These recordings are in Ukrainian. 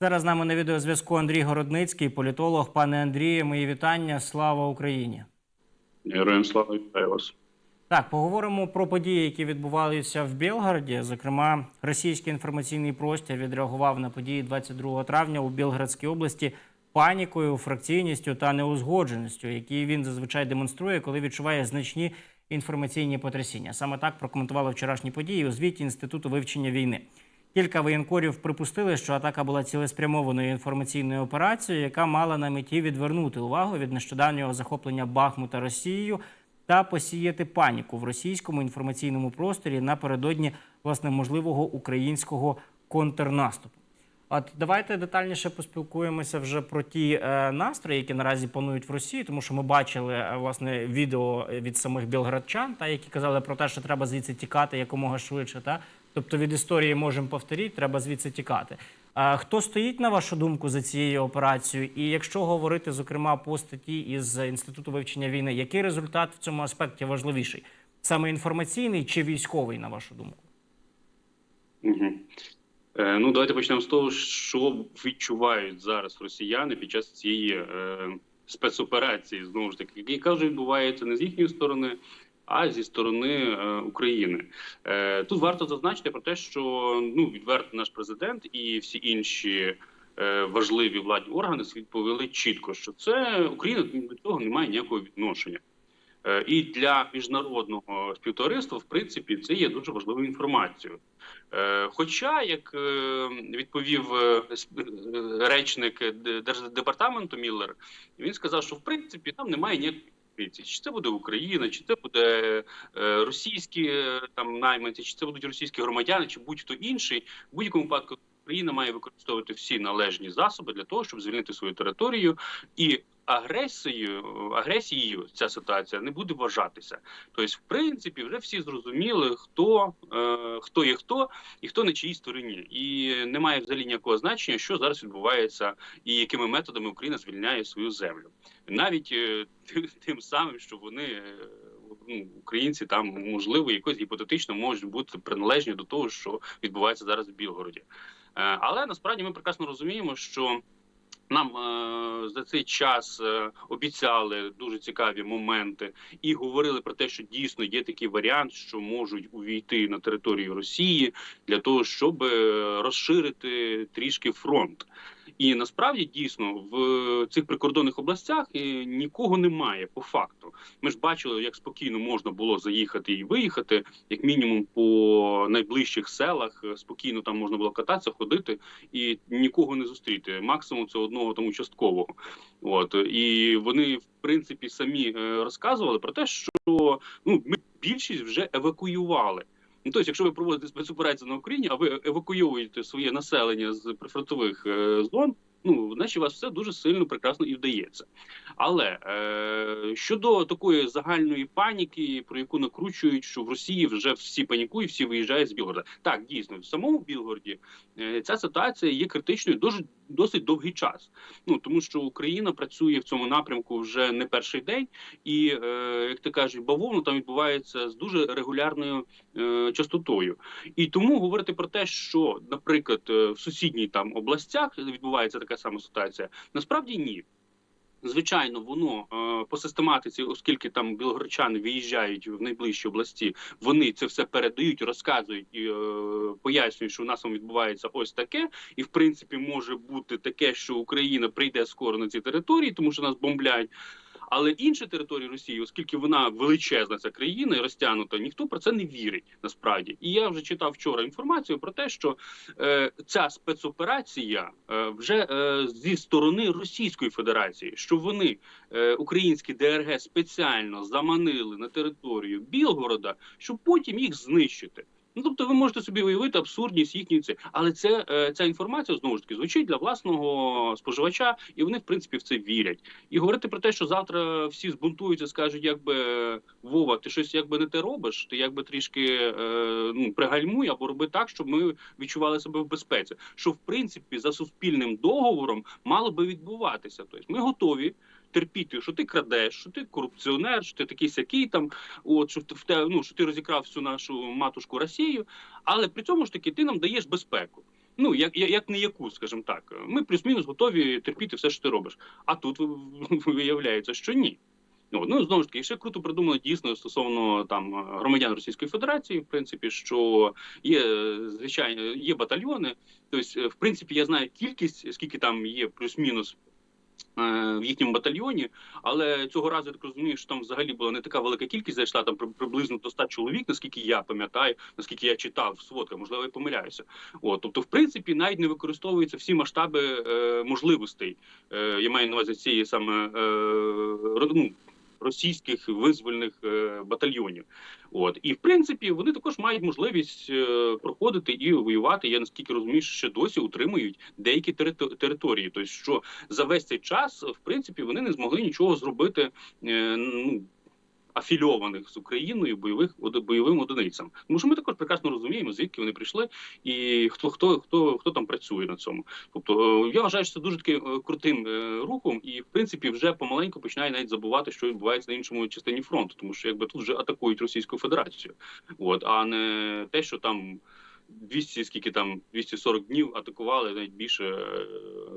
Зараз з нами на відеозв'язку Андрій Городницький, політолог. Пане Андрію, мої вітання. Слава Україні. Героям слава вітаю вас. Так, поговоримо про події, які відбувалися в Білгороді. Зокрема, російський інформаційний простір відреагував на події 22 травня у Білградській області панікою, фракційністю та неузгодженістю, які він зазвичай демонструє, коли відчуває значні інформаційні потрясіння. Саме так прокоментували вчорашні події у звіті інституту вивчення війни. Кілька воєнкорів припустили, що атака була цілеспрямованою інформаційною операцією, яка мала на меті відвернути увагу від нещодавнього захоплення Бахмута Росією та посіяти паніку в російському інформаційному просторі напередодні власне можливого українського контрнаступу. От давайте детальніше поспілкуємося вже про ті е, настрої, які наразі панують в Росії, тому що ми бачили е, власне відео від самих білградчан, та які казали про те, що треба звідси тікати якомога швидше. Та тобто від історії можемо повторити, треба звідси тікати. Е, хто стоїть на вашу думку за цією операцією? І якщо говорити зокрема по статті із інституту вивчення війни, який результат в цьому аспекті важливіший? Саме інформаційний чи військовий, на вашу думку? Угу. Е, ну, давайте почнемо з того, що відчувають зараз росіяни під час цієї е, спецоперації, знову ж таки, яка вже відбувається не з їхньої сторони, а зі сторони е, України. Е, тут варто зазначити про те, що ну відверто наш президент і всі інші. е, Важливі владні органи відповіли чітко, що це Україна до цього не має ніякого відношення. Е, І для міжнародного співтовариства, в принципі, це є дуже важливою інформацією. Е, Хоча, як е, відповів речник Держдепартаменту Міллер, він сказав, що в принципі там немає ніякої. Чи це буде Україна, чи це буде російські там найманці, чи це будуть російські громадяни, чи будь-хто інший. В будь-якому випадку Україна має використовувати всі належні засоби для того, щоб звільнити свою територію і. Агресією, агресією ця ситуація не буде вважатися. Тобто, в принципі, вже всі зрозуміли, хто, е, хто є хто і хто на чиїй стороні, і немає взагалі ніякого значення, що зараз відбувається, і якими методами Україна звільняє свою землю, навіть е, тим- самим, що вони. е, Ну, українці там можливо якось гіпотетично можуть бути приналежні до того, що відбувається зараз в Білгороді. Е, але насправді ми прекрасно розуміємо, що нам е, за цей час е, обіцяли дуже цікаві моменти і говорили про те, що дійсно є такий варіант, що можуть увійти на територію Росії для того, щоб е, розширити трішки фронт. І насправді дійсно в цих прикордонних областях е, нікого немає по факту. Ми ж бачили, як спокійно можна було заїхати і виїхати, як мінімум по найближчих селах. е, Спокійно там можна було кататися, ходити і нікого не зустріти. Максимум це одного там участкового. От і вони в принципі самі е, розказували про те, що ну ми більшість вже евакуювали. Ну, тобто, якщо ви проводите спецоперацію на Україні, а ви евакуюєте своє населення з прифронтових е, зон. Ну, значить, у вас все дуже сильно прекрасно і вдається. Але е, щодо такої загальної паніки, про яку накручують, що в Росії вже всі панікують, всі виїжджають з Білгорода. Так, дійсно, в самому Білгороді е, ця ситуація є критичною дуже досить довгий час. Ну тому що Україна працює в цьому напрямку вже не перший день, і е, як ти кажуть, бавовна там відбувається з дуже регулярною е, частотою. І тому говорити про те, що, наприклад, е, в сусідній там областях відбувається така сама ситуація, насправді ні. Звичайно, воно е, по систематиці, оскільки там білогорчани виїжджають в найближчі області, вони це все передають, розказують і е, пояснюють, що у нас відбувається ось таке, і в принципі може бути таке, що Україна прийде скоро на ці території, тому що нас бомблять. Але інші території Росії, оскільки вона величезна ця країна і розтягнута, ніхто про це не вірить насправді. І я вже читав вчора інформацію про те, що е, ця спецоперація е, вже е, зі сторони Російської Федерації, що вони е, українські ДРГ спеціально заманили на територію Білгорода, щоб потім їх знищити. Ну, тобто, ви можете собі уявити абсурдність їхньої це, але це е, ця інформація знову ж таки звучить для власного споживача, і вони в принципі в це вірять. І говорити про те, що завтра всі збунтуються, скажуть, якби Вова, ти щось якби не те робиш, ти якби трішки е, ну пригальмуй або роби так, щоб ми відчували себе в безпеці. Що в принципі за суспільним договором мало би відбуватися. Тобто ми готові. Терпіти, що ти крадеш, що ти корупціонер, що ти такий сякий там, от що в те, ну що ти розікрав всю нашу матушку Росію, але при цьому ж таки ти нам даєш безпеку. Ну, як, як, не яку, скажімо так. Ми плюс-мінус готові терпіти все, що ти робиш. А тут виявляється, що ні. Ну, ну знову ж таки, ще круто придумано дійсно стосовно там громадян Російської Федерації, в принципі, що є звичайно є батальйони. Тобто, в принципі, я знаю кількість, скільки там є плюс-мінус в їхньому батальйоні, але цього разу я так розумію, що там взагалі була не така велика кількість, зайшла там при- приблизно до 100 чоловік, наскільки я пам'ятаю, наскільки я читав в сводках, можливо, я помиляюся. От, тобто, в принципі, навіть не використовуються всі масштаби е, можливостей. Е, я маю на увазі цієї саме е, ну, російських визвольних е, батальйонів. От і в принципі вони також мають можливість е, проходити і воювати. Я наскільки розумію, ще досі утримують деякі терито- території. Тобто, що за весь цей час, в принципі, вони не змогли нічого зробити. Е, ну, Афільованих з Україною бойових бойовим одиницям, тому що ми також прекрасно розуміємо, звідки вони прийшли, і хто хто хто хто там працює на цьому. Тобто е, я вважаю, що це дуже таки е, крутим е, рухом, і в принципі вже помаленьку починає навіть забувати, що відбувається на іншому частині фронту, тому що якби тут вже атакують Російську Федерацію, от а не те, що там. 200, скільки там 240 днів атакували навіть більше е,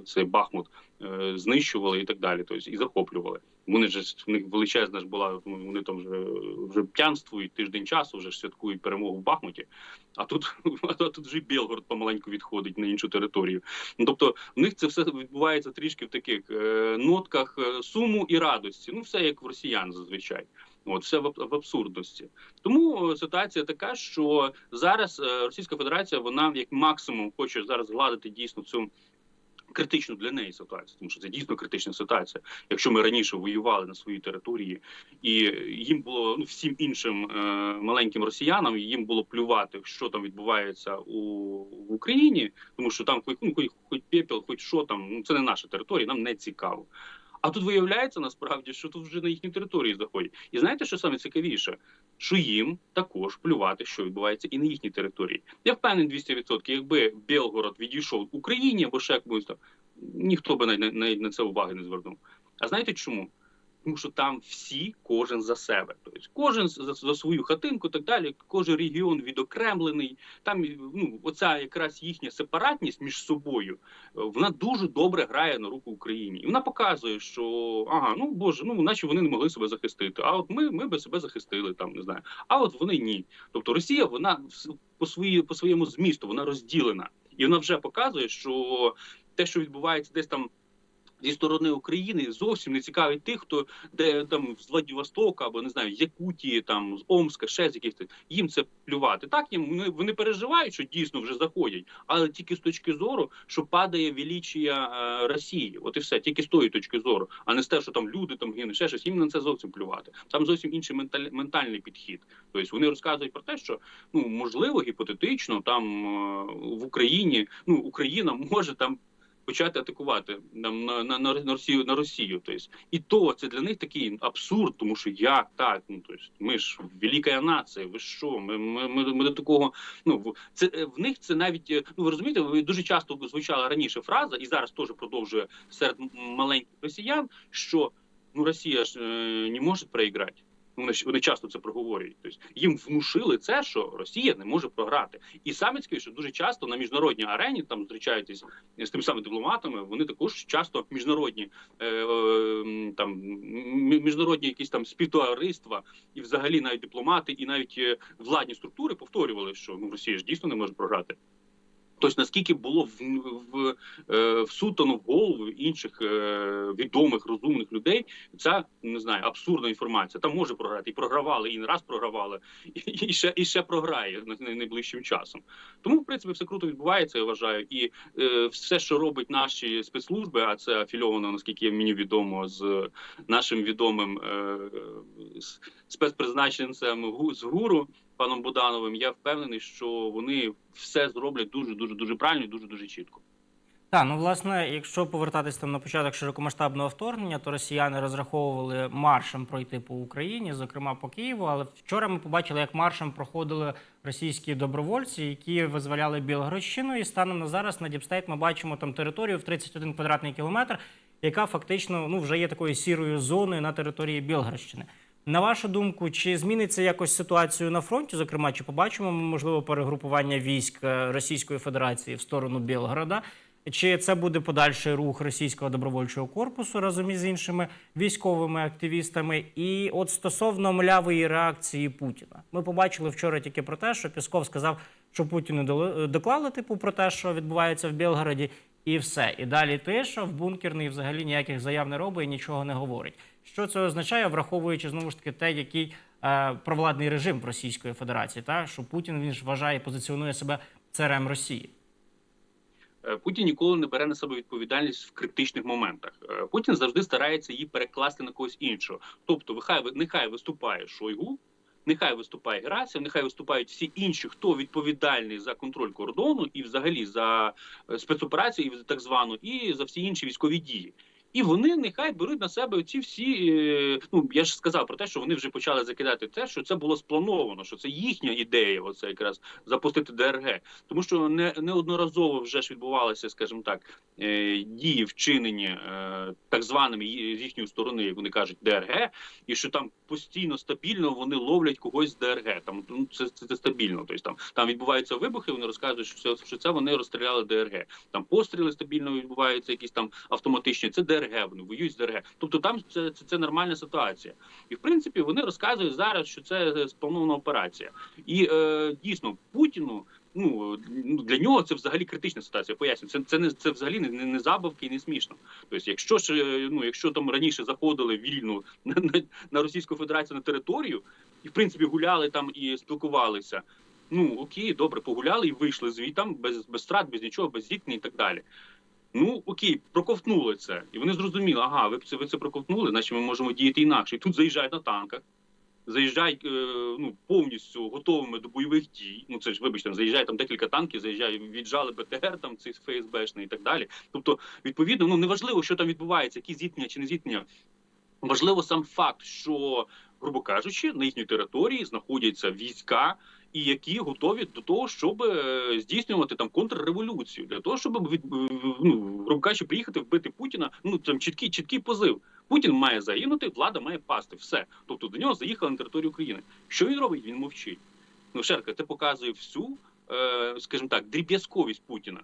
цей Бахмут е, знищували і так далі. Тобто і захоплювали. Вони ж в них величезна ж була. Вони там вже вже п'янствують тиждень часу, вже ж святкують перемогу в Бахмуті. А тут а тут вже Білгород помаленьку відходить на іншу територію. Ну тобто в них це все відбувається трішки в таких е, нотках е, суму і радості. Ну все як в росіян зазвичай. От все в, в абсурдності. Тому е, ситуація така, що зараз е, Російська Федерація вона як максимум хоче зараз гладити дійсно цю. Критичну для неї ситуацію, тому що це дійсно критична ситуація. Якщо ми раніше воювали на своїй території, і їм було ну всім іншим е, маленьким росіянам, їм було плювати, що там відбувається у в Україні, тому що там хоч ну, хоч, хоч пепел, хоч що там, ну це не наша територія, нам не цікаво. А тут виявляється насправді, що тут вже на їхній території заходять. І знаєте, що саме цікавіше? Що їм також плювати, що відбувається і на їхній території. Я впевнений 200%, якби Белгород відійшов Україні або ще комусь ніхто би навіть на це уваги не звернув. А знаєте чому? Тому що там всі, кожен за себе. Тобто кожен за, за свою хатинку, так далі, кожен регіон відокремлений. Там ну, оця якраз їхня сепаратність між собою, е, вона дуже добре грає на руку Україні. І вона показує, що ага, ну боже, ну наче вони не могли себе захистити. А от ми, ми би себе захистили там, не знаю. А от вони ні. Тобто Росія, вона по свої по своєму змісту вона розділена, і вона вже показує, що те, що відбувається десь там. Зі сторони України зовсім не цікавить тих, хто де там з Владивостока або не знаю, Якутії, там з Омска, ще з якихось їм це плювати. Так їм вони, вони переживають, що дійсно вже заходять, але тільки з точки зору, що падає величія е, Росії. От і все, тільки з тої точки зору, а не з те, що там люди там гинуть, ще щось. Їм на це зовсім плювати. Там зовсім інший менталь, ментальний підхід. Тобто вони розказують про те, що ну можливо гіпотетично там е, в Україні ну Україна може там почати атакувати нам на, на, на, на Росію на Росію. Тобто, і то це для них такий абсурд, тому що як так? Ну тобто, ми ж велика нація. Ви що? Ми, ми, ми, ми до такого. Ну це е, в них це навіть е, ну ви розумієте, ви дуже часто звучала раніше фраза, і зараз теж продовжує серед маленьких росіян, що ну Росія ж е, не може проіграти. Вони вони часто це проговорюють. Тобто їм внушили це, що Росія не може програти. І саме цікавіше, що дуже часто на міжнародній арені там зустрічаєтесь з тими самими дипломатами. Вони також часто міжнародні е, е, там міжнародні якісь там співтовариства і взагалі навіть дипломати, і навіть е, владні структури повторювали, що ну Росія ж дійсно не може програти. Тобто, наскільки було в, в, е, всутано в голову інших е, відомих розумних людей, ця не знаю абсурдна інформація. Там може програти і програвали, і не раз програвали, і, і ще і ще програє на- на- найближчим часом. Тому в принципі все круто відбувається. Я вважаю, і е, все, що робить наші спецслужби, а це афільовано, наскільки мені відомо, з нашим відомим е, спецпризначенцем Гу- з гуру паном Будановим. Я впевнений, що вони все зроблять дуже дуже дуже правильно і дуже дуже чітко. Так, ну власне, якщо повертатись там на початок широкомасштабного вторгнення, то росіяни розраховували маршем пройти по Україні, зокрема по Києву. Але вчора ми побачили, як маршем проходили російські добровольці, які визволяли Білгородщину. І станом на зараз на Діпстейт ми бачимо там територію в 31 квадратний кілометр, яка фактично ну вже є такою сірою зоною на території Білгородщини. На вашу думку, чи зміниться якось ситуацію на фронті? Зокрема, чи побачимо ми можливо перегрупування військ е, Російської Федерації в сторону Білгорода? Чи це буде подальший рух російського добровольчого корпусу разом із іншими військовими активістами? І от стосовно млявої реакції Путіна, ми побачили вчора тільки про те, що Пісков сказав, що Путіну доклали типу про те, що відбувається в Білгороді, і все. І далі тиша в бункерний взагалі ніяких заяв не робить і нічого не говорить. Що це означає, враховуючи знову ж таки те, який е, провладний режим Російської Федерації, та що Путін він ж вважає позиціонує себе царем Росії. Е, Путін ніколи не бере на себе відповідальність в критичних моментах. Е, Путін завжди старається її перекласти на когось іншого. Тобто, нехай нехай виступає Шойгу, нехай виступає Герасів, нехай виступають всі інші, хто відповідальний за контроль кордону і взагалі за е, спецоперацію, і так звану, і за всі інші військові дії. І вони нехай беруть на себе ці всі. е, Ну я ж сказав про те, що вони вже почали закидати те, що це було сплановано, що це їхня ідея, оце якраз запустити ДРГ. Тому що не неодноразово вже ж відбувалися, скажімо так, е, дії вчинені е, так званими з їхньої сторони, як вони кажуть, ДРГ, і що там постійно стабільно вони ловлять когось з ДРГ. Там ну це, це, це стабільно. Тобто там там відбуваються вибухи. Вони розказують, що це що це вони розстріляли ДРГ. Там постріли стабільно відбуваються, якісь там автоматичні. Це ДРГ. Вони воюють з ДРГ. Тобто там це, це, це нормальна ситуація. І в принципі вони розказують зараз, що це спланована операція. І е, дійсно Путіну. Ну ну, для нього це взагалі критична ситуація. Поясню, це це не це взагалі не, не, забавки і не смішно. Тобто, якщо ж е, ну якщо там раніше заходили вільно на, на, на Російську Федерацію на територію, і в принципі гуляли там і спілкувалися. Ну окей, добре, погуляли і вийшли звітам без, без страт, без нічого, без зіткнень і так далі. Ну окей, проковтнули це, і вони зрозуміли, ага, ви це ви це проковтнули, значить ми можемо діяти інакше. І тут заїжджають на танках, заїжджають е, ну повністю готовими до бойових дій. Ну це ж вибачте, заїжджає там декілька танків, заїжджає, віджали БТР, там цей ФСБшний і так далі. Тобто, відповідно, ну неважливо, що там відбувається, які зіткнення чи не зіткнення. Важливо сам факт, що, грубо кажучи, на їхній території знаходяться війська, і які готові до того, щоб е, здійснювати там контрреволюцію, для того, щоб від ну, кажучи, приїхати вбити Путіна. Ну там чіткий чіткий позив. Путін має загинути, влада має пасти. Все. Тобто до нього заїхали на територію України. Що він робить? Він мовчить. Ну, Шерка, це показує всю, е, скажімо так, дріб'язковість Путіна.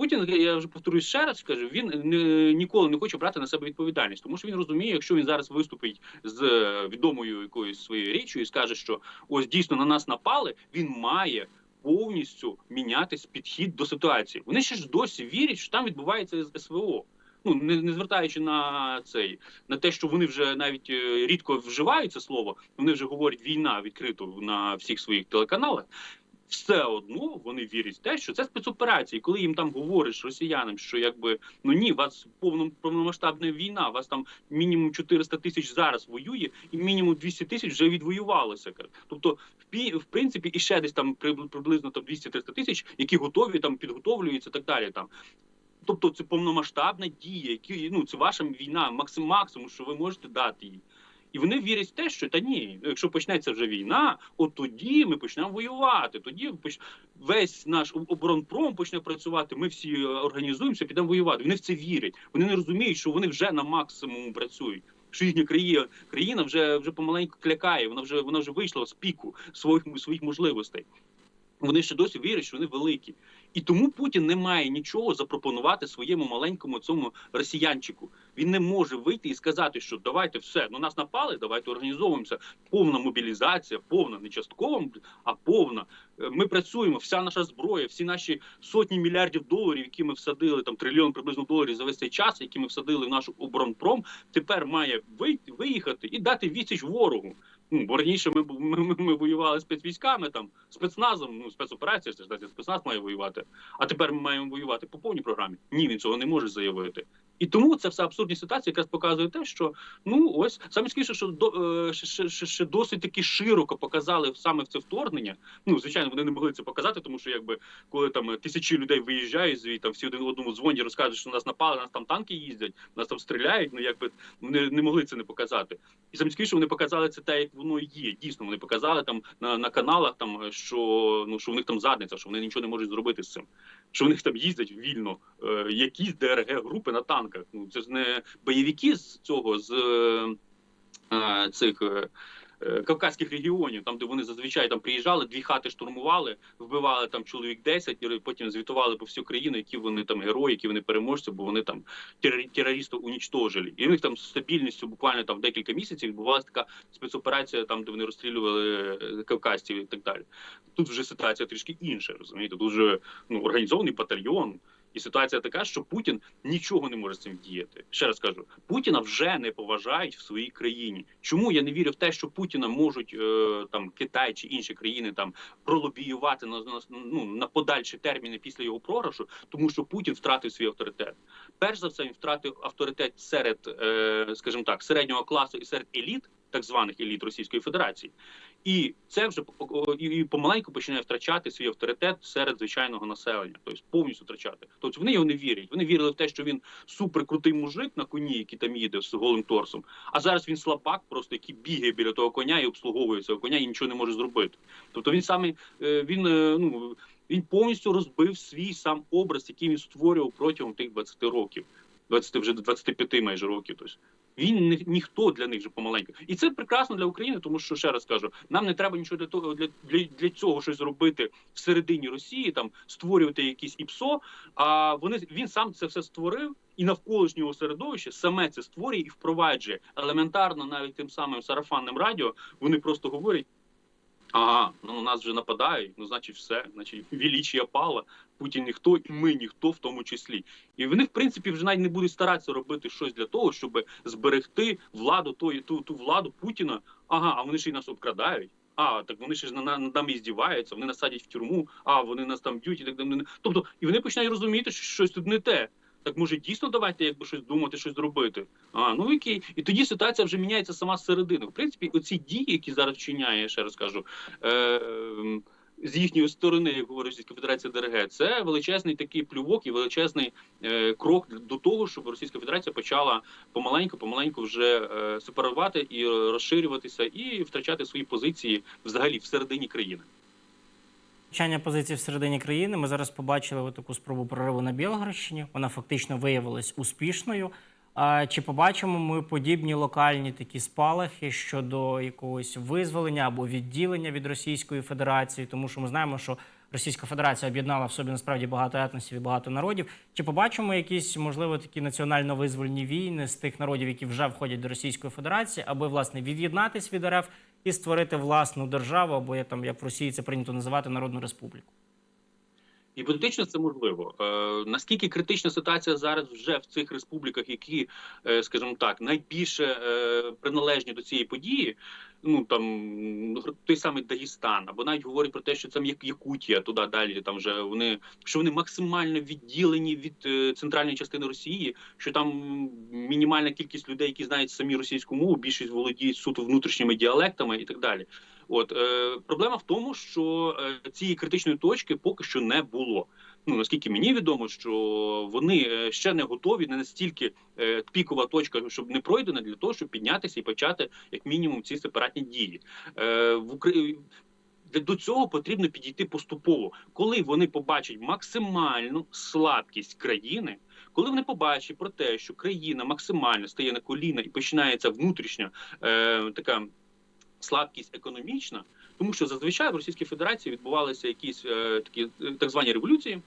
Путін, я вже повторюю ще раз, скажу, він не, ніколи не хоче брати на себе відповідальність, тому що він розуміє, якщо він зараз виступить з е, відомою якоюсь своєю річчю і скаже, що ось дійсно на нас напали, він має повністю мінятись підхід до ситуації. Вони ще ж досі вірять, що там відбувається СВО. Ну не, не звертаючи на цей на те, що вони вже навіть е, рідко вживають це слово, вони вже говорять війна відкрито на всіх своїх телеканалах. Все одно вони вірять в те, що це спецоперація. І коли їм там говориш росіянам, що якби ну ні, у вас повно повномасштабна війна, вас там мінімум 400 тисяч зараз воює, і мінімум 200 тисяч вже відвоювалося. Тобто, в в принципі, і ще десь там приблизно там 200-300 тисяч, які готові там підготовлюються, так далі. Там тобто, це повномасштабна дія, які ну це ваша війна, максим максимум, що ви можете дати їй. І вони вірять в те, що та ні, якщо почнеться вже війна, от тоді ми почнемо воювати. Тоді весь наш оборонпром почне працювати. Ми всі е, організуємося, підемо воювати. Вони в це вірять. Вони не розуміють, що вони вже на максимум працюють. Що їхня країна країна вже вже помаленьку клякає. Вона вже вона вже вийшла з піку своїх своїх можливостей. Вони ще досі вірять, що вони великі. І тому Путін не має нічого запропонувати своєму маленькому цьому росіянчику. Він не може вийти і сказати, що давайте все, ну нас напали, давайте організовуємося. Повна мобілізація, повна, не часткова, а повна. Е, Ми працюємо, вся наша зброя, всі наші сотні мільярдів доларів, які ми всадили, там трильйон приблизно доларів за весь цей час, які ми всадили в наш оборонпром, тепер має вийти, виїхати і дати відсіч ворогу. Ну, бо раніше ми, ми, ми, ми воювали спецвійськами, там спецназом, ну спецоперація, це ж спецназ має воювати. А тепер ми маємо воювати по повній програмі. Ні, він цього не може заявити. І тому це вся абсурдні ситуація якраз показує те, що ну ось саме скоріше, що до е, ще, ще, ще, досить таки широко показали саме в це вторгнення. Ну звичайно, вони не могли це показати, тому що якби коли там тисячі людей виїжджають звідти, там всі один одному дзвонять, розказують, що нас напали, нас там танки їздять, нас там стріляють. Ну якби вони не могли це не показати. І саме скоріше вони показали це те, як воно є. Дійсно, вони показали там на, на каналах, там що ну що в них там задниця, що вони нічого не можуть зробити з цим. Що в них там їздять вільно е, якісь ДРГ групи на танках. Ну це ж не бойовики з цього з е, е, цих. Е, кавказьких регіонів, там де вони зазвичай там приїжджали, дві хати штурмували, вбивали там чоловік 10, і потім звітували по всю країну, які вони там герої, які вони переможці, бо вони там терор- терористів унічтожили. І в них там з стабільністю буквально там декілька місяців відбувалася така спецоперація, там де вони розстрілювали е, кавказців і так далі. Тут вже ситуація трішки інша, розумієте? Тут вже ну організований батальйон. І ситуація така, що Путін нічого не може з цим діяти. Ще раз кажу, Путіна вже не поважають в своїй країні. Чому я не вірю в те, що Путіна можуть е, там Китай чи інші країни там пролобіювати на, на ну на подальші терміни після його програшу, тому що Путін втратив свій авторитет. Перш за все, він втратив авторитет серед, е, скажімо так, середнього класу і серед еліт, так званих еліт Російської Федерації. І це вже і помаленьку починає втрачати свій авторитет серед звичайного населення, тобто повністю втрачати. Тобто вони його не вірять. Вони вірили в те, що він суперкрутий мужик на коні, який там їде з голим торсом. А зараз він слабак, просто який бігає біля того коня і обслуговує цього коня і нічого не може зробити. Тобто він саме е, він е, ну він повністю розбив свій сам образ, який він створював протягом тих 20 років, 20, вже 25 майже років. Тобто він не ніхто для них же помаленьку. І це прекрасно для України, тому що ще раз кажу, нам не треба нічого для того для, для, для цього щось зробити всередині Росії, там створювати якісь ІПСО. А вони він сам це все створив. І навколишнього середовища саме це створює і впроваджує елементарно, навіть тим самим сарафанним радіо. Вони просто говорять: ага, ну на нас вже нападають. Ну, значить, все, значить, величія пала. Путін ніхто, і ми ніхто в тому числі. І вони, в принципі, вже навіть не будуть старатися робити щось для того, щоб зберегти владу тої ту, ту владу Путіна. Ага, а вони ж і нас обкрадають. А, так вони ж на, на, над нами здіваються, вони нас садять в тюрму, а вони нас там б'ють і так далі. Тобто, і вони починають розуміти, що щось тут не те. Так може дійсно давайте якби щось думати, щось зробити. А ну окей, і тоді ситуація вже міняється сама зсередини. В принципі, оці дії, які зараз вчиняє, ще раз кажу, е, з їхньої сторони, як говорить Російська Федерація ДРГ, це величезний такий плювок і величезний е, крок до того, щоб Російська Федерація почала помаленьку, помаленьку вже е, сепарувати і розширюватися, і втрачати свої позиції взагалі всередині країни. Втрачання позицій всередині країни. Ми зараз побачили таку спробу прориву на Білгородщині. Вона фактично виявилась успішною. А чи побачимо ми подібні локальні такі спалахи щодо якогось визволення або відділення від Російської Федерації? Тому що ми знаємо, що Російська Федерація об'єднала в собі насправді багато етносів і багато народів. Чи побачимо якісь можливо такі національно-визвольні війни з тих народів, які вже входять до Російської Федерації, аби власне від'єднатись від РФ і створити власну державу, або як там як в Росії це прийнято називати Народну Республіку? Гіпотетично це можливо. Е, наскільки критична ситуація зараз вже в цих республіках, які, е, скажімо так, найбільше е, приналежні до цієї події, ну там той самий Дагестан, або навіть говорять про те, що там як Якутія, туди далі там вже вони що вони максимально відділені від е, центральної частини Росії, що там мінімальна кількість людей, які знають самі російську мову, більшість володіють суто внутрішніми діалектами і так далі. От е, проблема в тому, що е, цієї критичної точки поки що не було. Ну наскільки мені відомо, що вони е, ще не готові, не настільки е, пікова точка, щоб не пройдена для того, щоб піднятися і почати як мінімум ці сепаратні дії е, в Україні. До цього потрібно підійти поступово, коли вони побачать максимальну слабкість країни. Коли вони побачать про те, що країна максимально стає на коліна і починається внутрішня е, така слабкість економічна, тому що зазвичай в Російській Федерації відбувалися якісь е, такі так звані революції.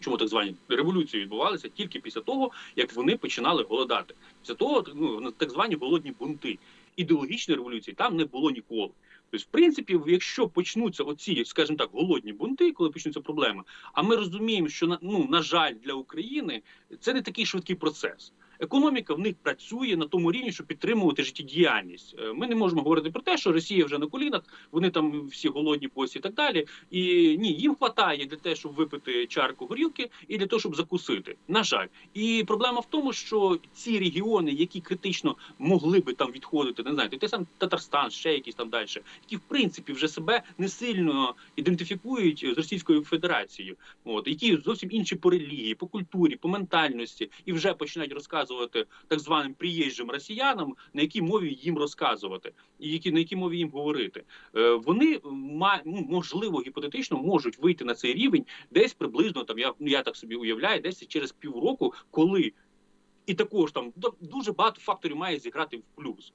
Чому так звані революції відбувалися тільки після того, як вони починали голодати? Після того ну так звані голодні бунти. Ідеологічної революції там не було ніколи. Тобто, в принципі, якщо почнуться оці, скажімо так, голодні бунти, коли почнуться проблеми, а ми розуміємо, що на ну на жаль для України це не такий швидкий процес. Економіка в них працює на тому рівні, щоб підтримувати життєдіяльність. Е, Ми не можемо говорити про те, що Росія вже на колінах, вони там всі голодні посі і так далі. І ні, їм вистачає для того, щоб випити чарку горілки і для того, щоб закусити. На жаль, і проблема в тому, що ці регіони, які критично могли би там відходити, не знаю, те сам Татарстан, ще якісь там далі, які в принципі вже себе не сильно ідентифікують з Російською Федерацією, от які зовсім інші по релігії, по культурі, по ментальності, і вже починають розказувати так званим приїжджим росіянам, на якій мові їм розказувати, і які на якій мові їм говорити. Е, вони ну, можливо гіпотетично можуть вийти на цей рівень десь приблизно там. Я ну я так собі уявляю, десь через півроку, коли і також там дуже багато факторів має зіграти в плюс.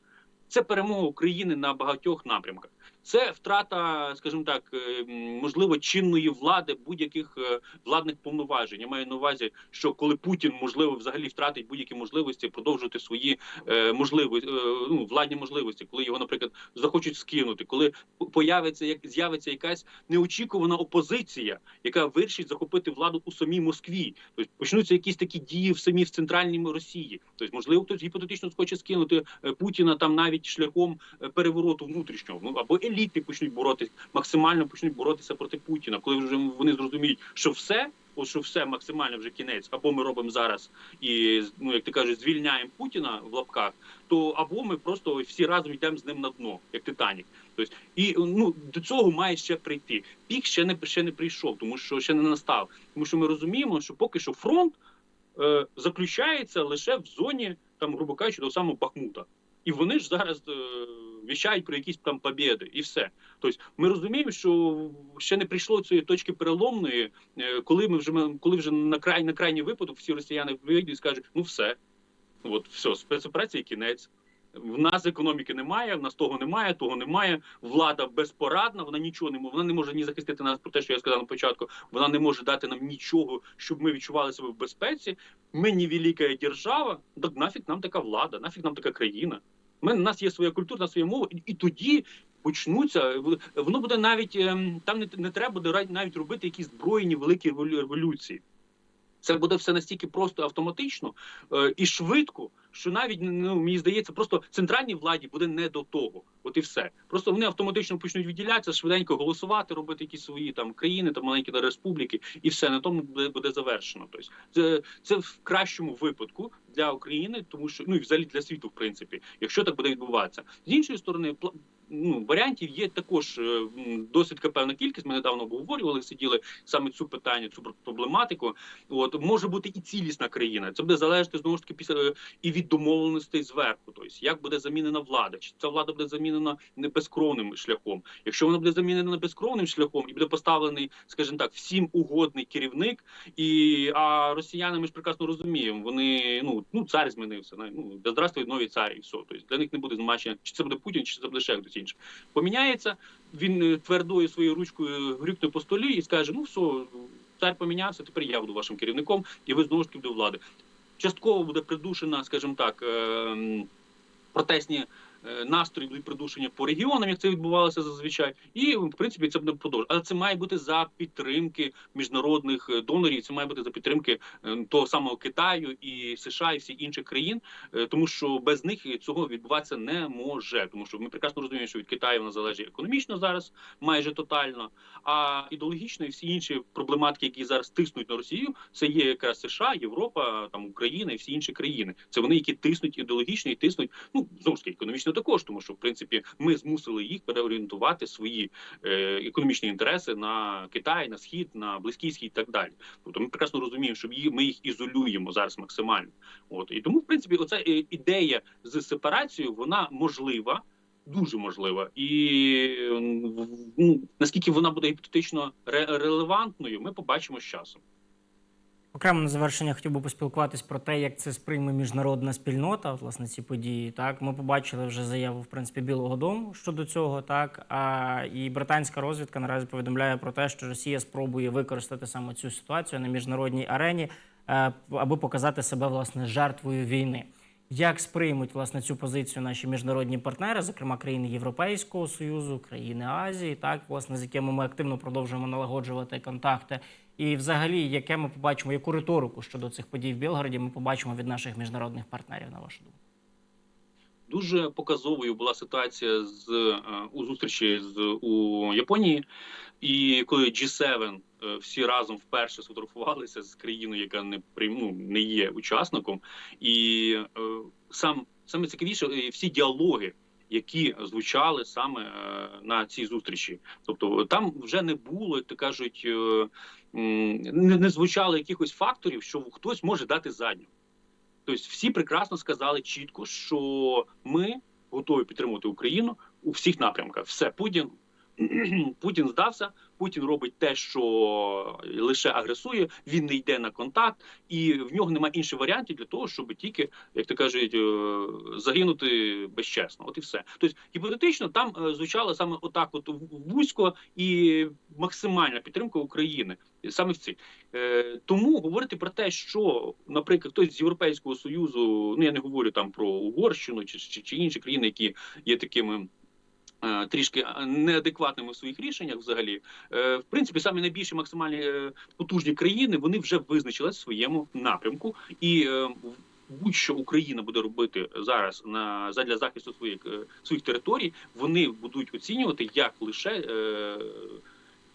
це перемога України на багатьох напрямках. Це втрата, скажімо так, е, можливо, чинної влади будь-яких е, владних повноважень. Я маю на увазі, що коли Путін можливо взагалі втратить будь-які можливості продовжувати свої е, можливості, ну владні можливості, коли його, наприклад, захочуть скинути, коли появиться як з'явиться якась неочікувана опозиція, яка вирішить захопити владу у самій Москві. Тобто почнуться якісь такі дії в самій в центральній Росії. Тобто, можливо, хтось гіпотетично схоче скинути Путіна там навіть шляхом перевороту внутрішнього. Ну або еліти почнуть боротися максимально почнуть боротися проти Путіна, коли вже вони зрозуміють, що все. От що все максимально вже кінець, або ми робимо зараз і ну як ти кажеш, звільняємо Путіна в лапках, то або ми просто всі разом йдемо з ним на дно, як Титанік. Тобто, і ну до цього має ще прийти. Пік ще не ще не прийшов, тому що ще не настав. Тому що ми розуміємо, що поки що фронт е, заключається лише в зоні, там, грубо кажучи, до самого Бахмута. І вони ж зараз е, віщають про якісь там побіди, і все. Тобто, ми розуміємо, що ще не прийшло цієї точки переломної, е, коли ми вже коли вже на край на крайній випадок всі росіяни вийдуть і скажуть, ну все, от все, спецоперації кінець. В нас економіки немає, в нас того немає, того немає. Влада безпорадна, вона нічого не може. Вона не може ні захистити нас про те, що я сказав на початку. Вона не може дати нам нічого, щоб ми відчували себе в безпеці. Ми не велика держава. Так нафіг нам така влада, нафіг нам така країна. Ми, у нас є своя культура, у нас своя мова, і, і тоді почнуться. Воно буде навіть ем, там не, не треба буде навіть робити якісь збройні великі револю- революції. Це буде все настільки просто автоматично е, і швидко, що навіть ну мені здається, просто центральній владі буде не до того. От і все. Просто вони автоматично почнуть відділятися, швиденько голосувати, робити якісь свої там країни, там маленькі республіки, і все на тому буде, буде завершено. Тобто це, це в кращому випадку для України, тому що ну і взагалі для світу, в принципі, якщо так буде відбуватися. З іншої сторони, ну, варіантів є також е, досить певна кількість. Ми недавно обговорювали, сиділи саме цю питання, цю проблематику. От може бути і цілісна країна. Це буде залежати знову ж таки після е, і від домовленостей зверху. Тобто, як буде замінена влада? Чи ця влада буде замінена не безкровним шляхом? Якщо вона буде замінена безкровним шляхом і буде поставлений, скажімо так, всім угодний керівник, і а росіяни ми ж прекрасно розуміємо, вони ну ну цар змінився. Ну да здравствують нові царі, і все. Тобто для них не буде значення, чи це буде Путін, чи це буде ще хтось інший. Поміняється. Він е, твердою своєю ручкою грюкне по столі і скаже: ну все, цар помінявся, тепер я буду вашим керівником, і ви знову ж таки до влади. Частково буде придушена, скажімо так, ем, протестні е, настрої будуть придушені по регіонам, як це відбувалося зазвичай, і в принципі це буде продовжувати. Але це має бути за підтримки міжнародних е, донорів. Це має бути за підтримки е, того самого Китаю і США і всіх інших країн, е, тому що без них цього відбуватися не може. Тому що ми прекрасно розуміємо, що від Китаю вона залежить економічно зараз, майже тотально. А ідеологічно і всі інші проблематики, які зараз тиснуть на Росію, це є якраз США, Європа, там Україна і всі інші країни. Це вони, які тиснуть ідеологічно і тиснуть, ну знову ж таки, економічно також, тому що в принципі ми змусили їх переорієнтувати свої е, економічні інтереси на Китай, на схід, на близький схід і так далі. Тобто ми прекрасно розуміємо, що ми їх ізолюємо зараз максимально. От і тому, в принципі, оця е, ідея з сепарацією вона можлива. Дуже можлива, і ну, наскільки вона буде гіпотетично ре- релевантною, ми побачимо з часом. Окремо на завершення хотів би поспілкуватись про те, як це сприйме міжнародна спільнота, власне, ці події. Так, ми побачили вже заяву в принципі Білого Дому щодо цього. Так а і британська розвідка наразі повідомляє про те, що Росія спробує використати саме цю ситуацію на міжнародній арені, е, аби показати себе власне жертвою війни. Як сприймуть власне цю позицію наші міжнародні партнери, зокрема країни Європейського союзу, країни Азії, так власне з якими ми активно продовжуємо налагоджувати контакти, і взагалі, яке ми побачимо, яку риторику щодо цих подій в Білгороді ми побачимо від наших міжнародних партнерів, на вашу думку? Дуже показовою була ситуація з е, у зустрічі з у Японії, і коли G7 е, всі разом вперше сфотографувалися з країною, яка не ну, не є учасником, і е, сам саме цікавіше всі діалоги. Які звучали саме на цій зустрічі, тобто там вже не було, як кажуть, не, звучало якихось факторів, що хтось може дати задню. Тобто всі прекрасно сказали чітко, що ми готові підтримувати Україну у всіх напрямках. Все Путін Путін здався, Путін робить те, що лише агресує. Він не йде на контакт, і в нього немає інших варіантів для того, щоб тільки, як то кажуть, е, загинути безчесно. От і все. Тобто, гіпотетично, там е, звучало саме отак, от вузько і максимальна підтримка України саме в цій. Е, тому говорити про те, що, наприклад, хтось з Європейського союзу, ну я не говорю там про Угорщину чи, чи, чи інші країни, які є такими. Е, Трішки неадекватними в своїх рішеннях, взагалі, Е, в принципі, самі найбільші максимальні е, потужні країни вони вже визначились в своєму напрямку, і е, будь-що Україна буде робити зараз на задля захисту своїх е, своїх територій, вони будуть оцінювати як лише е,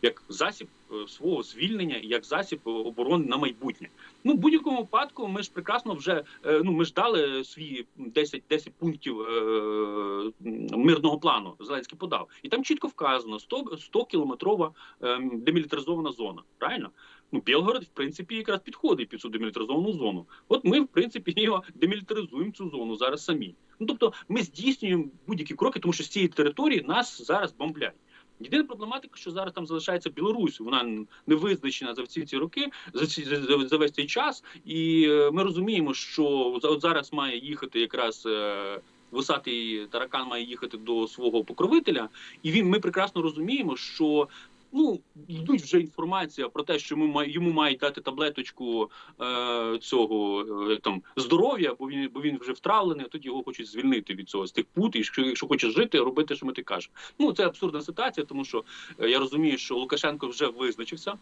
як засіб е, свого звільнення, як засіб оборони на майбутнє. Ну, в будь-якому випадку, ми ж прекрасно вже е, ну ми ж дали свої 10, 10 пунктів е, мирного плану. Зеленський подав, і там чітко вказано 100, 100 кілометрова е, демілітаризована зона. Правильно? Ну, Білгород, в принципі, якраз підходить під цю демілітаризовану зону. От ми, в принципі, його демілітаризуємо цю зону зараз самі. Ну тобто, ми здійснюємо будь-які кроки, тому що з цієї території нас зараз бомблять. Єдина проблематика, що зараз там залишається Білорусь, вона не визначена за всі ці роки, за ці за, весь цей час, і е, ми розуміємо, що от зараз має їхати якраз. е, Вусатий таракан має їхати до свого покровителя, і він ми прекрасно розуміємо, що ну йдуть вже інформація про те, що ми йому мають дати таблеточку е, цього е, там здоров'я, бо він бо він вже втравлений. а Тут його хочуть звільнити від цього з тих пут, і якщо, якщо хочеш жити, робити, що ми ти кажеш. Ну це абсурдна ситуація, тому що е, я розумію, що Лукашенко вже визначився.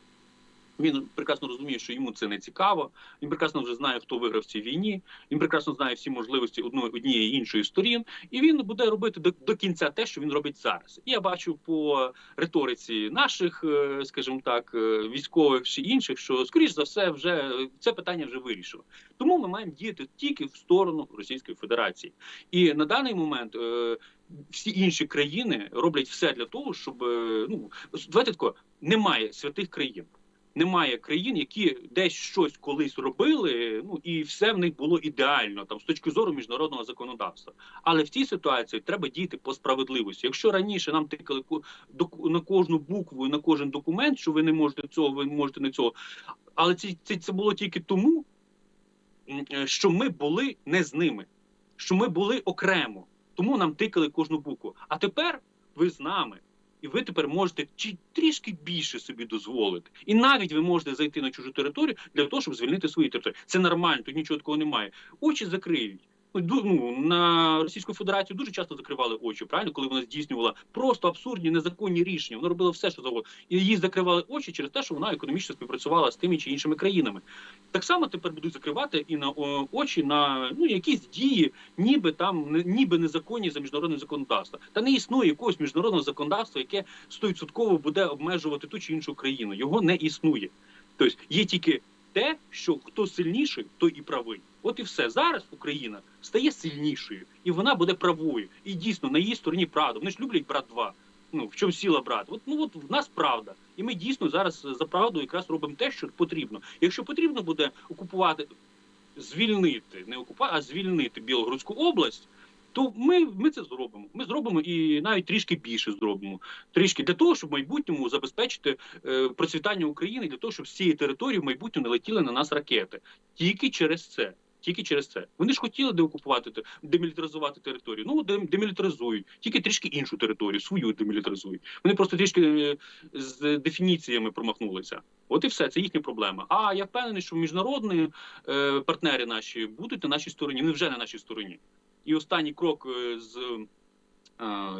Він прекрасно розуміє, що йому це не цікаво. Він прекрасно вже знає, хто виграв в цій війні. Він прекрасно знає всі можливості одної однієї іншої сторін, і він буде робити до, до кінця те, що він робить зараз. І я бачу по риториці наших, е, скажімо так, е, військових чи інших, що скоріш за все, вже це питання вже вирішено. Тому ми маємо діяти тільки в сторону Російської Федерації. І на даний момент. е, Всі інші країни роблять все для того, щоб ну давайте тако, немає святих країн. Немає країн, які десь щось колись робили, ну і все в них було ідеально там з точки зору міжнародного законодавства. Але в цій ситуації треба діяти по справедливості. Якщо раніше нам тикали на кожну букву і на кожен документ, що ви не можете цього, ви можете не цього. Але це, це, це було тільки тому, е, що ми були не з ними, що ми були окремо. Тому нам тикали кожну букву. А тепер ви з нами. І ви тепер можете чи трішки більше собі дозволити. І навіть ви можете зайти на чужу територію для того, щоб звільнити свої території. Це нормально, тут нічого такого немає. Очі закриють. Ну, на Російську Федерацію дуже часто закривали очі, правильно, коли вона здійснювала просто абсурдні незаконні рішення. Вона робила все, що завгодно. І їй закривали очі через те, що вона економічно співпрацювала з тими чи іншими країнами. Так само тепер будуть закривати і на очі на ну якісь дії, ніби там ніби незаконні за міжнародним законодавством. Та не існує якогось міжнародного законодавства, яке стовідсотково буде обмежувати ту чи іншу країну. Його не існує. Тобто є тільки те, що хто сильніший, той і правий. От і все зараз Україна стає сильнішою, і вона буде правою. І дійсно на її стороні правда. Вони ж люблять брат два. Ну в чому сила брат? От ну от в нас правда, і ми дійсно зараз за правду якраз робимо те, що потрібно. Якщо потрібно буде окупувати, звільнити, не окупувати, а звільнити Білгородську область. То ми, ми це зробимо. Ми зробимо і навіть трішки більше зробимо. Трішки для того, щоб в майбутньому забезпечити е, процвітання України, для того, щоб з цієї території в майбутньому не летіли на нас ракети. Тільки через це. Тільки через це. Вони ж хотіли деокупувати, демілітаризувати територію. Ну, демілітаризують. Тільки трішки іншу територію, свою демілітаризують. Вони просто трішки е, з дефініціями промахнулися. От і все, це їхня проблема. А я впевнений, що міжнародні е, партнери наші будуть на нашій стороні, вони вже на нашій стороні. І останній крок е, з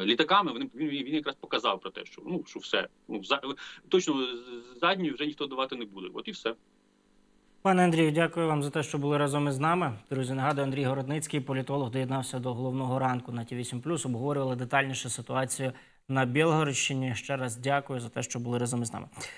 літаками він, він, він якраз показав про те, що ну що все. Ну за, точно з- задньої вже ніхто давати не буде. От і все. Пане Андрію, дякую вам за те, що були разом із нами. Друзі, нагадую, Андрій Городницький, політолог, доєднався до головного ранку на ті 8 Обговорювали детальніше ситуацію на Білгородщині. Ще раз дякую за те, що були разом із нами.